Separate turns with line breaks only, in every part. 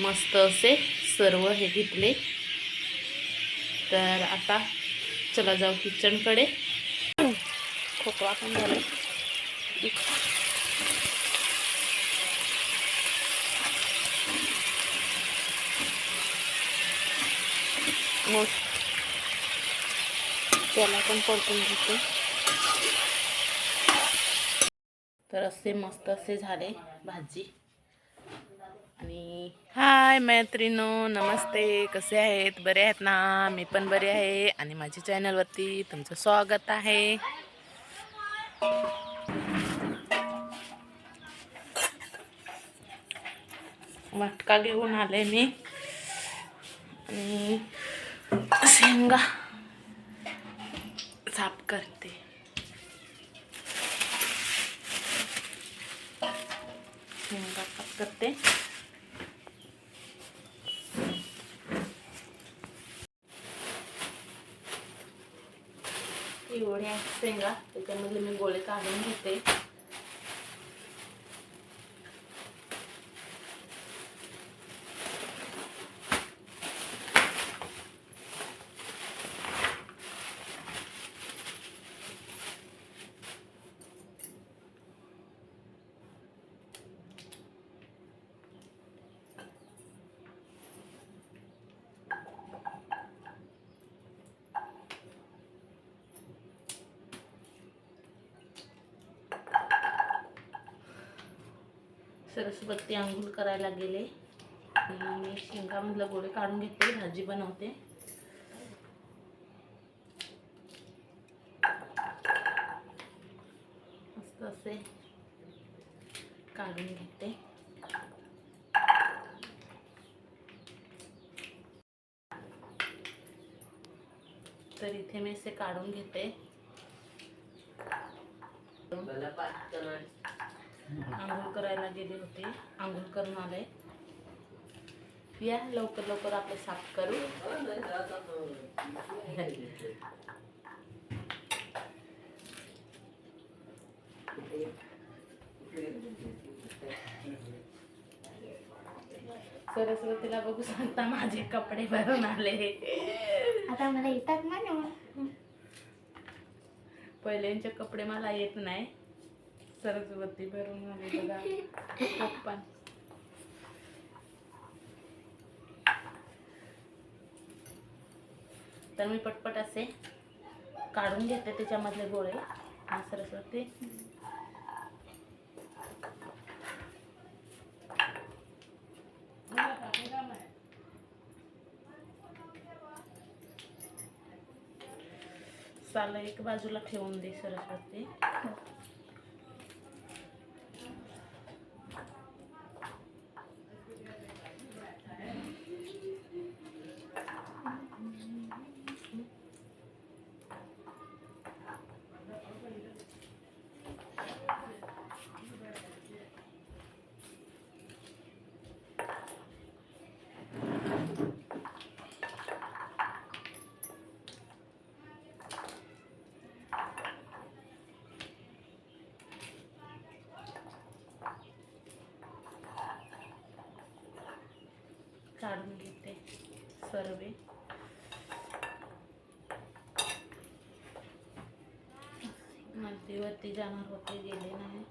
मस्त असे सर्व हे घेतले. तर आता चला जाऊ किचनकडे खोकला पण झाला. मग त्याला पण परतून घेते. तर असे मस्त असे झाले भाजी. आणि हाय मैत्रिणो नमस्ते. कसे आहेत? बरे आहेत ना? मी पण बरे आहे. आणि माझ्या चॅनलवरती तुमचं स्वागत आहे. मटका घेऊन आले मी. आणि शेंगा साफ करते. शेंगा साफ करते. दोन्ही शेंगा त्याच्यामधले मी गोळे काढून घेते. सरस्वती आंघोळ करायला गेले. आणि मी शेंगामधलं गोळे काढून घेते भाजी बनवते. मस्त असे काढून घेते. तर इथे मी असे काढून घेते. आंघोळ करायला गेले होते. आंघोळ करून आले या लवकर लवकर आपले साफ करू. सरस्वतीला बघू सांगता माझे कपडे भरून आले.
आता मला येतात ना
पहिल्यांचे कपडे मला येत नाही. सरस्वती भरून आले बघा. पप्पा. तर मी पटपट असे काढून घेते त्याच्यामधले गोळे. हा सरस्वती. साला एक बाजूला ठेवून दे सरस्वती काढून घेते सर्वे. नदीवरती जाणार होते गेले नाही.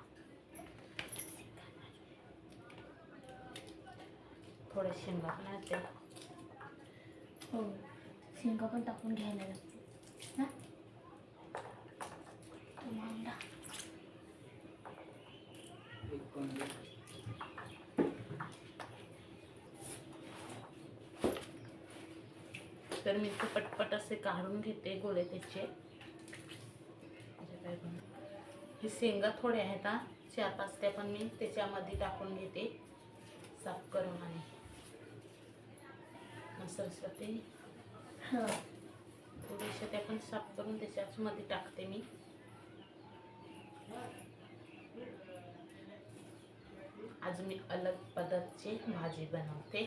थोडे शेंगा पण आहेत
हो शेंगा पण टाकून घ्यायला लागते ना मांडा.
तर मी ते पटपट असे काढून घेते गोळे त्याचे. हे शेंगा थोडे आहेत हा. चार पाच त्या पण मी त्याच्यामध्ये टाकून घेते. साफ करून आणि. सरस्वती
हो.
थोड्याशा त्या पण साफ करून त्याच्याच मध्ये टाकते मी. आज मी अलग पद्धतची भाजी बनवते.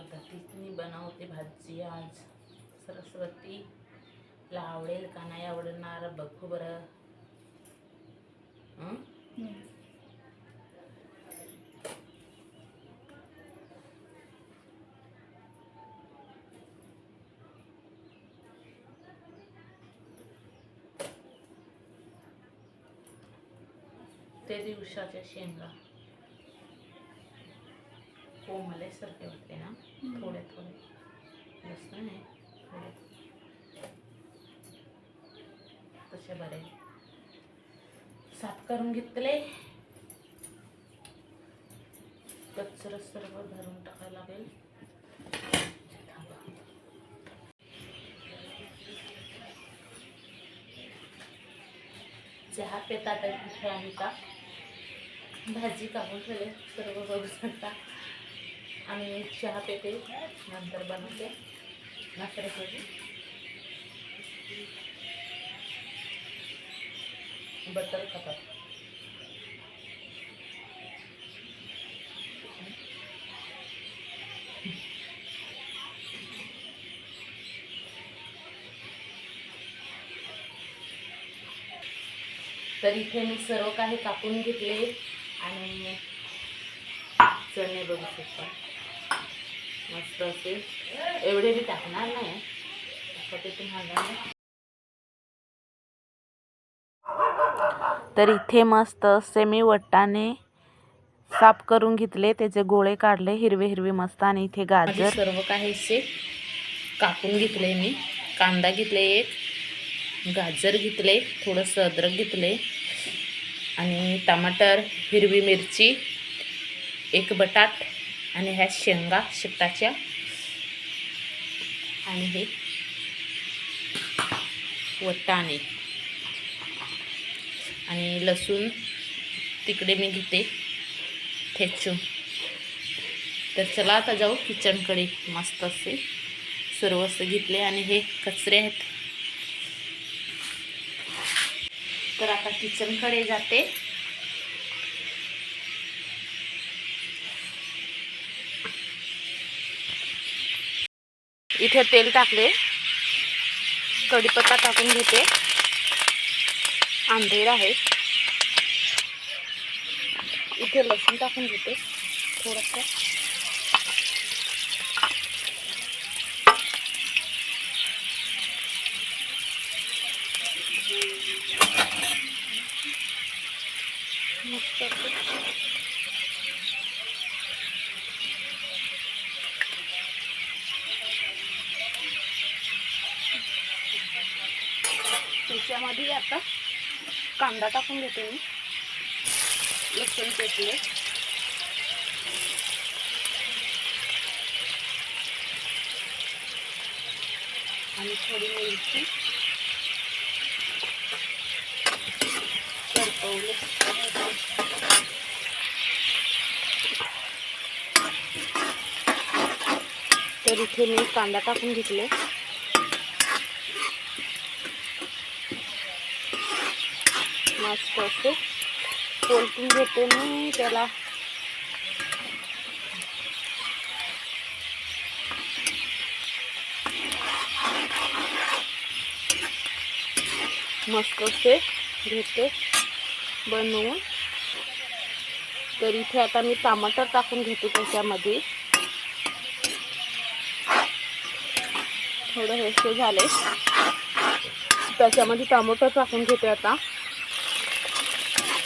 पद्धतीने बनवते भाजी आज. सरस्वतीला आवडेल का नाही आवडणार? बघू बरं. ते दिवसाच्या शेंगा. कोमल्यासारखे होते ना थोडे थोडे. जास्त नाही थोडे. तसे बरे. साफ करून घेतले. कचरा सर्व भरून टाकायला लागेल. चहा पेतात आम्ही का? भाजी कापून ठेवले. सर्व बघू शकता आणि चहा पेते नंतर बनवते. नाश्ता बटर खातात तर इथे मी सर्व काही कापून घेतले आणि चणे बघू शकता. मस्त असे. एवढे मी टाकणार नाही. तर इथे मस्त असे मी वट्टाने साफ करून घेतले. त्याचे गोळे काढले हिरवे हिरवे मस्त आणि इथे गाजर. सर्व काही असे कापून घेतले मी. कांदा घेतले एक गाजर घेतले थोडंसं अद्रक घेतले आणि टमाटर हिरवी मिरची एक बटाट आणि ह्या शेंगा शेताच्या. आणि हे वटाणे. आणि लसूण तिकडे मी घेते. ठेचून. तर चला आता जाऊ किचनकडे. मस्त असे सर्व असं घेतले आणि हे कचरे आहेत. तर आता किचनकडे जाते. इथे तेल टाकले. कढीपत्ता टाकून घेते. अंधेर आहे. इथे लसूण टाकून घेते थोडंसं. मस्त त्यामध्ये आता कांदा टाकून घेते मी. लसूण पेटले. आणि थोडी मिरची. करपवले तर इथे मी कांदा टाकून घेतले. मस्त असे पोलटून घेते मी त्याला. मस्त असे घेते बनवून. तर इथे आता मी टमाटर टाकून घेते त्याच्यामध्ये. थोडं हेसे झाले. त्याच्यामध्ये टमाटर टाकून घेते आता.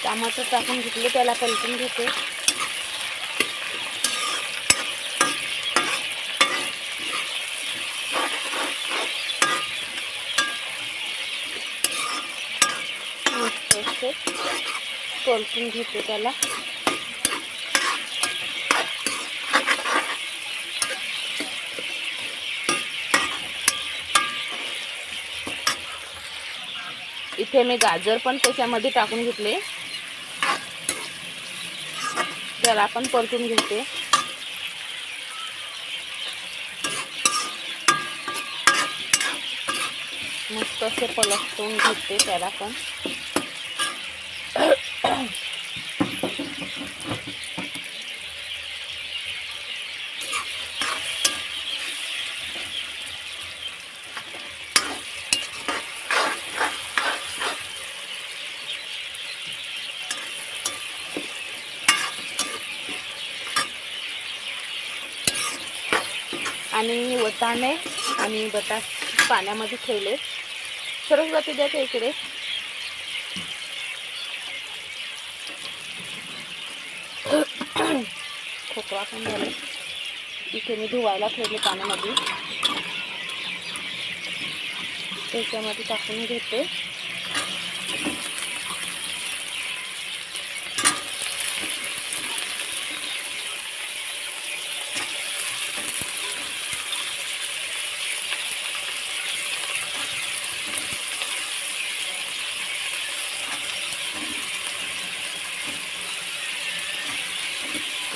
टमाटर टाकून घेतले त्याला पलटून घेते. पलटून घेते त्याला. इथे मी गाजर पण त्याच्यामध्ये टाकून घेतले. त्याला पण परतून घेते. मस्त असे पलटून घेते त्याला पण. आणि वटाणे आणि बटा पाण्यामध्ये ठेवले. सरस वाटी द्या ते इकडे. खोकवा पण झाले. इथे मी धुवायला ठेवले पाण्यामध्ये. त्याच्यामध्ये टाकून घेते.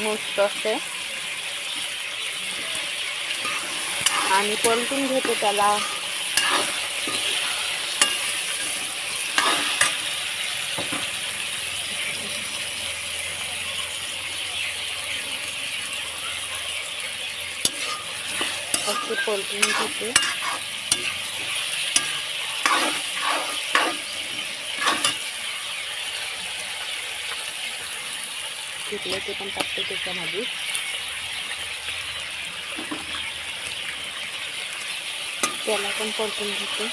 मस्त असते आणि पलटून घेते त्याला असे पलटून घेतलं ते पण टाकते त्याच्यामध्ये त्याला पण परतून घेते.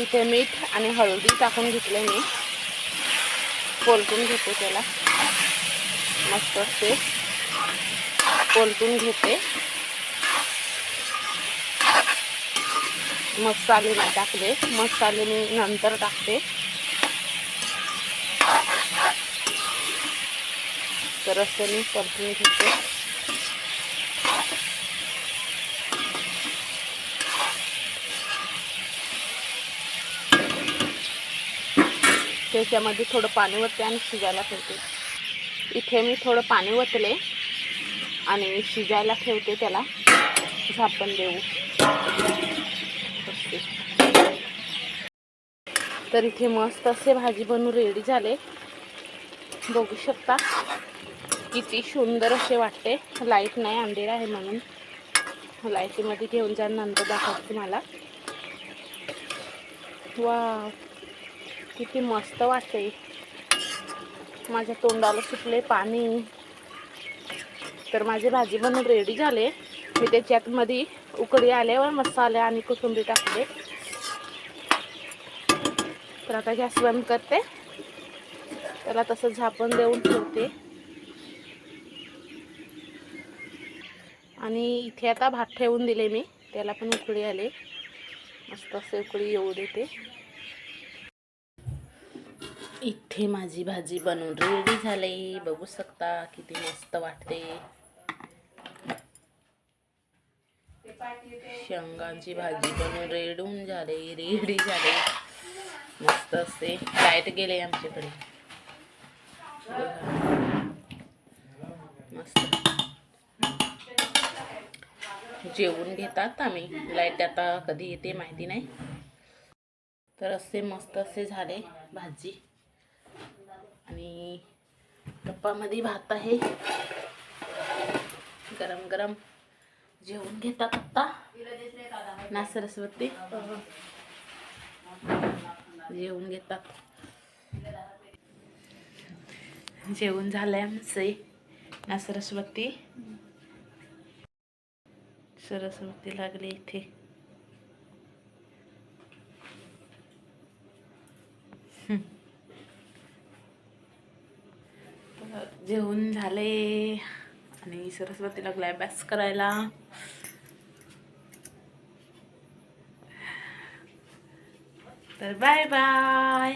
इथे मीठ आणि हळदी टाकून घेतले मी. पोलटून घेते त्याला. मस्त असते पोलटून घेते. मसाले नाही टाकले. मसाले मी नंतर टाकते. तर असं मी परतून घेते. त्याच्यामध्ये थोडं पाणी ओतते आणि शिजायला ठेवते. इथे मी थोडं पाणी ओतले आणि शिजायला ठेवते त्याला. झापण देऊ. तर इथे मस्त असे भाजी बनवून रेडी झाले. बघू शकता किती सुंदर असे वाटते. लाइट नाही अंधेरा आहे म्हणून. लाईटीमध्ये घेऊन जा नंतर दाखवते मला वा किती मस्त वाटते माझ्या तोंडाला सुटले पाणी. तर माझी भाजी बनून रेडी झाले. मी त्याच्यात मध्ये उकडी आल्यावर मसाले आणि कोथिंबीर टाकले तर आता गॅस बंद करते. त्याला तसं झापण देऊन ठेवते. आणि इथे आता भात ठेवून दिले मी. त्याला पण उकडी आले. मस्त असे उकडी येऊ देते. इथे माझी भाजी बनवून रेडी झाली. बघू शकता किती मस्त वाटते. शेंगांची भाजी बनवून रेडून झाले. रेडी झाले. मस्त असे लाइट गेले आमच्याकडे. मस्त. जेवून घेतात आम्ही. लाइट आता कधी येते माहिती नाही. तर असे मस्त असे झाले भाजी. आणि गप्पामध्ये भात आहे. गरम गरम जेवून घेतात आत्ता ना सरस्वती. जेवून घेतात. जेवण झालंय आमचे. ना सरस्वती. सरस्वती लागली इथे. जेवण झाले. आणि सरस्वतीला लागला करायला. तर बाय बाय